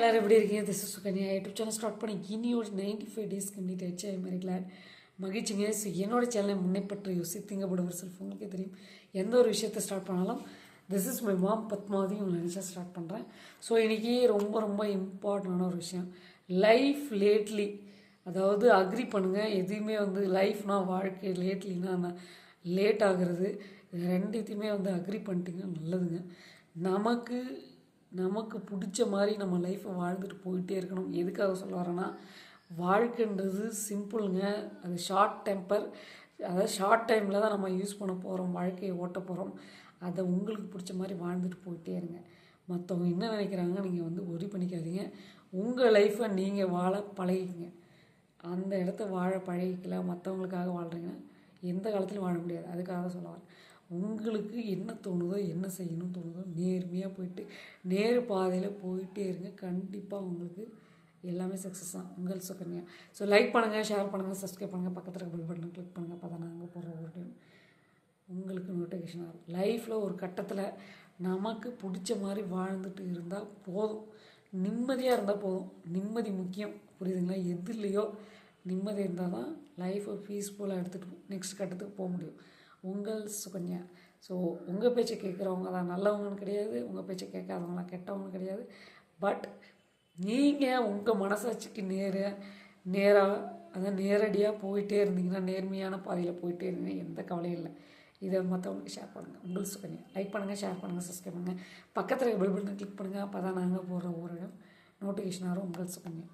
எல்லோரும் எப்படி இருக்கீங்க? This Sukanya. YouTube channel start பண்ணி இனியோட நைன்டி ஃபைவ் டேஸ் கம்ப்ளீட் ஆயிடுச்சு. ஐ மாதிரி கிளாட் மகிழ்ச்சிங்க. ஸோ என்னோட சேனலை முன்னேப்பற்று யோசித்திங்க படுவர் செல்ஃப் உங்களுக்கே தெரியும். எந்த ஒரு விஷயத்தை ஸ்டார்ட் பண்ணாலும் this is my mom Padmavathi உங்களை நினச்சா ஸ்டார்ட் பண்ணுறேன் ஸோ இன்றைக்கி ரொம்ப ரொம்ப இம்பார்ட்டண்டான ஒரு விஷயம். லைஃப் லேட்லி அதாவது அக்ரி பண்ணுங்கள் எதுவுமே வந்து லைஃப்னா வாழ்க்கை லேட்லினா லேட் ஆகுறது. இது ரெண்டுத்தையுமே வந்து அக்ரி பண்ணிட்டீங்க நல்லதுங்க. நமக்கு நமக்கு பிடிச்ச மாதிரி நம்ம லைஃப்பை வாழ்ந்துட்டு போயிட்டே இருக்கணும். எதுக்காக சொல்ல வரேன்னா வாழ்க்கைன்றது சிம்பிளுங்க அது ஷார்ட் டெம்பர் அதாவது ஷார்ட் டைமில் தான் நம்ம யூஸ் பண்ண போகிறோம் வாழ்க்கையை ஓட்ட போகிறோம் அதை உங்களுக்கு பிடிச்ச மாதிரி வாழ்ந்துட்டு போயிட்டே இருங்க. மற்றவங்க என்ன நினைக்கிறாங்க நீங்கள் வந்து ஒரி பண்ணிக்காதீங்க. உங்கள் லைஃப்பை நீங்கள் வாழ பழகிக்கங்க. அந்த இடத்த வாழ பழகிக்கல மற்றவங்களுக்காக வாழ்கிறீங்கன்னா எந்த காலத்துலையும் வாழ முடியாது. அதுக்காக தான் சொல்ல வரேன். உங்களுக்கு என்ன தோணுதோ என்ன செய்யணும்னு தோணுதோ நேர்மையாக போயிட்டு நேர் பாதையில் போயிட்டே இருங்க. கண்டிப்பாக உங்களுக்கு எல்லாமே சக்ஸஸ் தான். உங்கள் சுகன்யா. ஸோ லைக் பண்ணுங்கள் ஷேர் பண்ணுங்கள் சப்ஸ்கிரைப் பண்ணுங்கள் பக்கத்தில் இருக்க பெல் கிளிக் பண்ணுங்கள் அப்போ தான் நாங்கள் போடுற ஒரு டைம் உங்களுக்கு நோட்டிஃபிகேஷன் ஆகும் லைஃப்பில் ஒரு கட்டத்தில் நமக்கு பிடிச்ச மாதிரி வாழ்ந்துட்டு இருந்தால் போதும். நிம்மதியாக இருந்தால் போதும். நிம்மதி முக்கியம். புரியுதுங்களா? எது இல்லையோ நிம்மதி இருந்தால் தான் லைஃப்பை பீஸ்ஃபுல்லாக எடுத்துகிட்டு நெக்ஸ்ட் கட்டத்துக்கு போக முடியும். உங்கள் சுகன்யா. ஸோ உங்கள் பேச்சை கேட்குறவங்க தான். நல்லவங்கன்னு கிடையாது உங்கள் பேச்சை கேட்காதவங்களாம் கெட்டவங்கன்னு கிடையாது. பட் நீங்கள் உங்கள் மனசாட்சிக்கு நேர நேராக அதான் நேரடியாக போயிட்டே இருந்தீங்கன்னா நேர்மையான பாதையில் போயிட்டே இருந்தீங்கன்னா எந்த கவலையும் இல்லை. இதை மற்றவங்களுக்கு ஷேர் பண்ணுங்கள் உங்கள் சுகன்யா. லைக் பண்ணுங்கள் ஷேர் பண்ணுங்கள் சப்ஸ்கிரைப் பண்ணுங்கள் பக்கத்தில் பெல் பட்டனை கிளிக் பண்ணுங்கள் அப்போ தான் நாங்கள் போடுற ஒரு நோட்டிஃபிகேஷன் வரும். உங்கள் சுகன்யா.